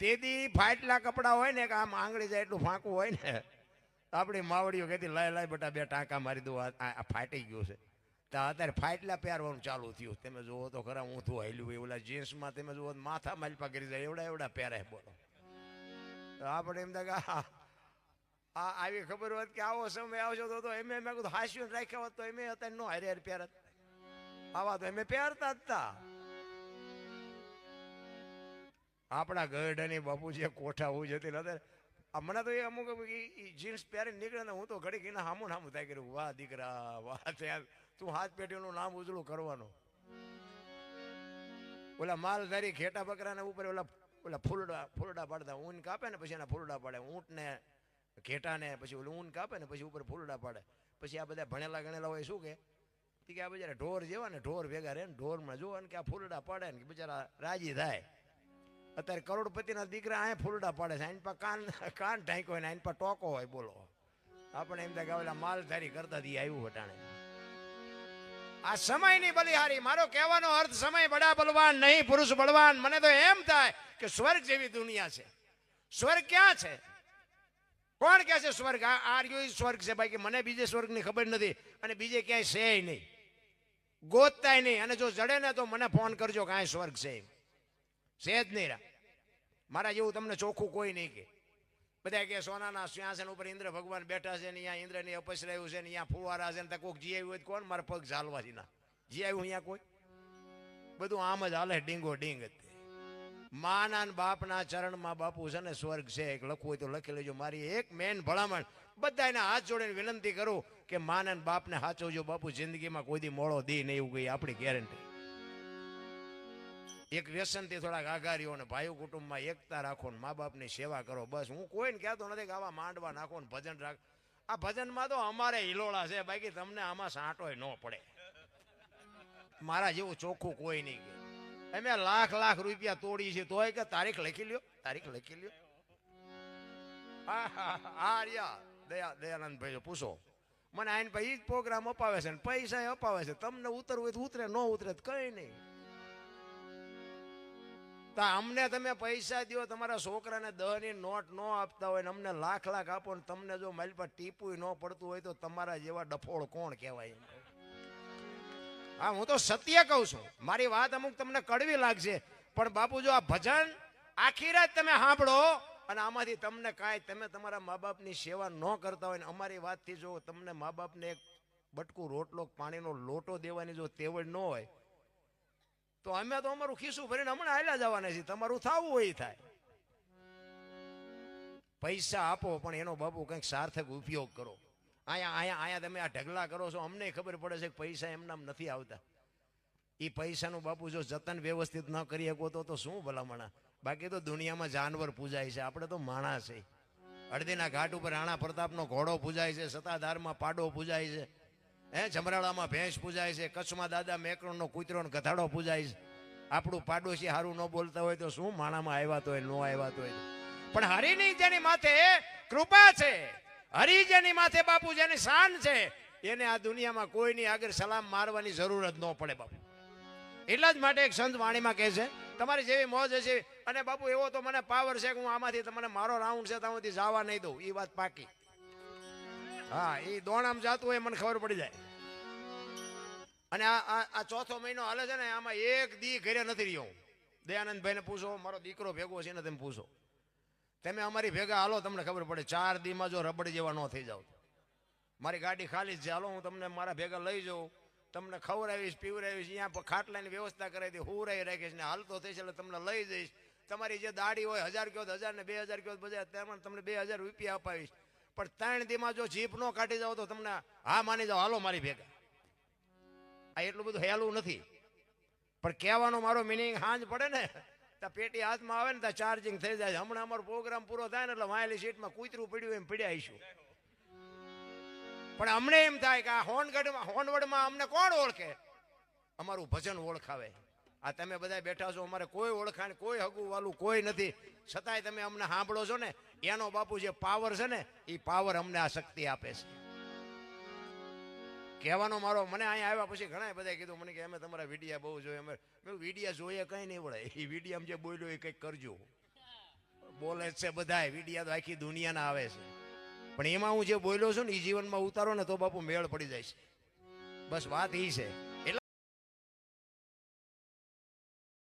તે દી ફાટલા કપડા હોય ને કે આમ આંગળી જાય એટલું ફાંકું હોય ને, તો આપણી માવડીઓ કહેતી, લાય લાય બેટા, બે ટાંકા મારી દો આ- ફાટી ગયું છે. તો અત્યારે ફાટલા પહેરવાનું ચાલુ થયું. તમે જુઓ તો ખરા હું હાલ્યું હોય, ઓલા જીન્સમાં તમે જુઓ માથા માલપા કરી જાય, એવડા એવડા પહેરાય બોલો. આપણે એમ થાય આ, આવી ખબર હોત કે આવો સમય આવજો તો એમ મેં કીધું હાસ્યું રાખ્યા હોત, તો એમ અત્યારે નો હારે હારે પહેરત. આવા તો એમે પહેરતા જ તા. આપણા ગઢની બાપુ જે કોઠા હું જતી નતા મને તો એ અમુક જીન્સ પહેરી નીકળે ને હું તો ઘડી ઘીને હામું હામું થાય કર્યું વાહ દીકરા, વાહ ત્યાં તું હાથ પેટીનું નામ ઉજળું કરવાનું. ઓલા માલધારી ઘેટા બકરાના ઉપર ઓલા ઓલા ફૂલડા ફૂલડા પાડતા, ઊન કાપે ને પછી એના ફૂલડા પાડે, ઊંટને ઘેટાને પછી ઓલું ઊન કાપે ને પછી ઉપર ફૂલડા પાડે. પછી આ બધા ભણેલા ગણેલા હોય શું કે? કે આ બજારા ઢોર જેવા ને ઢોર ભેગા રહે ને ઢોરમાં જોવા ને કે આ ફૂલડા પાડે ને કે બિચારા રાજી થાય. અત્યારે કરોડપતિના દીકરા અહીંયા ફૂલડા પાડે છે. આઈન પર કાન કાન ઢાંક્યો હોય ને આઈન પર ટોકો હોય, બોલો. આપણે એમ થાય ઓલા માલધારી કરતા દી આવ્યું વટાણે. આ સમયની બલિહારી, મારો કહેવાનો અર્થ સમય બડા બલવાન, નહીં પુરુષ બળવાન. મને તો એમ થાય કે સ્વર્ગ જેવી દુનિયા છે. સ્વર્ગ ક્યાં છે? કોણ કહે છે સ્વર્ગ? આ રહ્યો સ્વર્ગ છે ભાઈ, કે મને બીજે સ્વર્ગની ખબર નથી અને બીજે ક્યાંય છે નહીં. ગોતતાય નહીં અને જો જડે ને તો મને ફોન કરજો કાંઈ સ્વર્ગ છે એમ. છે જ નહીં મારા જેવું તમને ચોખ્ખું કોઈ નહીં કે. બધા કે સોનાના સિંહાસન ઉપર ઇન્દ્ર ભગવાન બેઠા છે ને અહીંયા ઇન્દ્રની અપસરાયું છે ને અહીંયા ફુવારા છે ને કોઈક જી આવ્યું હોય કોણ? મારા પગ ઝાલવા ના જી આવ્યું અહીંયા કોઈ? બધું આમ જ હાલે, ડીંગો ડીંગ જ. માના બાપના ચરણમાં બાપુ છે ને સ્વર્ગ છે, એક લખવું હોય તો લખી લેજો. મારી એક મેન ભલામણ. બધાને હાથ જોડીને વિનંતી કરું કે માના બાપને હાચવજો બાપુ. જિંદગીમાં કોઈ દી મોળો દે નહીં એવું ગઈ આપણી ગેરંટી એક વ્યસનથી થોડાક આઘારીઓ ને ભાઈ કુટુંબમાં એકતા રાખો ને મા બાપની સેવા કરો, બસ. હું કોઈને કહેતો નથી કે આવા માંડવા નાખો ને ભજન રાખ. આ ભજનમાં તો અમારે હિલોળા છે બાકી તમને આમાં સાંટોય ન પડે. મારા જેવું ચોખ્ખું કોઈ નહીં કે. અમે લાખ લાખ રૂપિયા તોડી છે, તોય કે તારીખ લખી લ્યો, તારીખ લખી લ્યો. હા રહ્યા દયા દયાનંદભાઈ પૂછો. મને આઈને ભાઈ જ પ્રોગ્રામ અપાવે છે ને પૈસા અપાવે છે. તમને ઉતરવું હોય તો ઉતરે, ન ઉતરે તો કઈ નહીં. તો અમને તમે પૈસા દો તમારા છોકરાને દહની નોટ ન આપતા હોય ને અમને લાખ લાખ આપો ને તમને જો મારી પર ટીપું ન પડતું હોય તો તમારા જેવા ડફોળ કોણ કહેવાય? હા, હું તો સત્ય કહું છું. મારી વાત અમુક તમને કડવી લાગશે, પણ બાપુ જો આ ભજન આખી રાત તમે સાંભળો અને આમાંથી તમને કાંઈ તમે તમારા મા બાપની સેવા ન કરતા હોય ને અમારી વાતથી જો તમને મા બાપને એક બટકું રોટલો પાણીનો લોટો દેવાની જો તેવડ ન હોય તો અમે તો અમારું ખિસ્સું ભરીને હમણાં હાલ્યા જવાના છીએ. તમારું થવું હોય થાય. પૈસા આપો, પણ એનો બાપુ કંઈક સાર્થક ઉપયોગ કરો. અહીંયા અહીંયા અહીંયા તમે આ ઢગલા કરો છો, અમને ખબર પડે છે કે પૈસા એમનામ નથી આવતા. એ પૈસાનું બાપુ જો જતન વ્યવસ્થિત ન કરી શકો તો તો શું ભલામણા? બાકી તો દુનિયામાં જાનવર પૂજાય છે, આપણે તો માણસ છે. અડધીના ઘાટ ઉપર રાણા પ્રતાપનો ઘોડો પૂજાય છે સતાધારમાં પાડો પૂજાય છે. હે, જમરાળામાં ભેંસ પૂજાય છે, કચ્છમાં દાદા મેકરણનો કૂતરો ગધાડો પૂજાય છે. આપણું પાડોશી હારું ન બોલતા હોય તો શું માણામાં આવ્યા તો ન આવ્યા તો પણ હરિની જેની માથે કૃપા છે, હરિ જેની માથે બાપુ જેની શાન છે, એને આ દુનિયામાં કોઈની આગળ સલામ મારવાની જરૂર જ ન પડે બાપુ. એટલા જ માટે એક સંત વાણીમાં કહે છે, તમારી જેવી મોજ હશે અને બાપુ એવો તો મને પાવર છે કે હું આમાંથી તમને મારો રાઉન્ડ છે ત્યાંથી જવા નહીં દઉં. એ વાત પાકી. હા એ દોણામ જાતું હોય મને ખબર પડી જાય. અને આ આ ચોથો મહિનો હાલે છે ને, આમાં એક દી ઘરે નથી રહ્યો હું. દયાનંદભાઈને પૂછો, મારો દીકરો ભેગો છે ને તમે પૂછો. તમે અમારી ભેગા હાલો, તમને ખબર પડે, ચાર દીમાં જો રબડ જેવા ન થઈ જાવ મારી ગાડી ખાલી જ હાલો, હું તમને મારા ભેગા લઈ જાઉં. તમને ખવડાવીશ, પીવડાવીશ અહીંયા ખાટલાની વ્યવસ્થા કરાવી દે હુરાઈ રાખીશ ને હાલતો થઈશ એટલે તમને લઈ જઈશ. તમારી જે દાડી હોય, હજાર કયો હજાર ને બે હજાર કયો બધા તેમાં તમને બે હજાર રૂપિયા અપાવીશ. પણ ત્રણ દીમાં જો જીપ નો કાઢી જાવ તો તમને હા માની જાઓ, હાલો મારી ભેગા. આ એટલું બધું હેલું નથી. પણ કહેવાનો મારો મિનિંગ હાંજ પડે ને ત્યાં પેટી હાથમાં આવે ને ત્યાં ચાર્જિંગ થઈ જાય. હમણાં અમારો પ્રોગ્રામ પૂરો થાય ને એટલે વાયેલી સીટમાં કૂતરું પડ્યું એમ પીડ્યા આવીશું. પણ અમને એમ થાય કે આ હોનગઢમાં, હોનવડમાં અમને કોણ ઓળખે? અમારું ભજન ઓળખાવે. આ તમે બધા બેઠા છો, અમારે કોઈ ઓળખાણ, કોઈ હગું વાલું કોઈ નથી. છતાંય તમે અમને સાંભળો છો ને, એનો બાપુ જે પાવર છે ને એ પાવર અમને આ શક્તિ આપે છે. કહેવાનો મારો, મને અહીંયા આવ્યા પછી ઘણા બધા કીધું, મને કે અમે તમારા વિડીયા બહુ જોઈએ અમે મેં વિડીયા જોઈએ કંઈ નહીં વળે. એ વિડીયામાં જે બોલ્યો એ કંઈક કરજો. બોલે છે બધાય, વિડિયા તો આખી દુનિયાના આવે છે. પણ એમાં હું જે બોલ્યો છું ને એ જીવનમાં ઉતારો ને તો બાપુ મેળ પડી જાય છે. બસ વાત એ છે.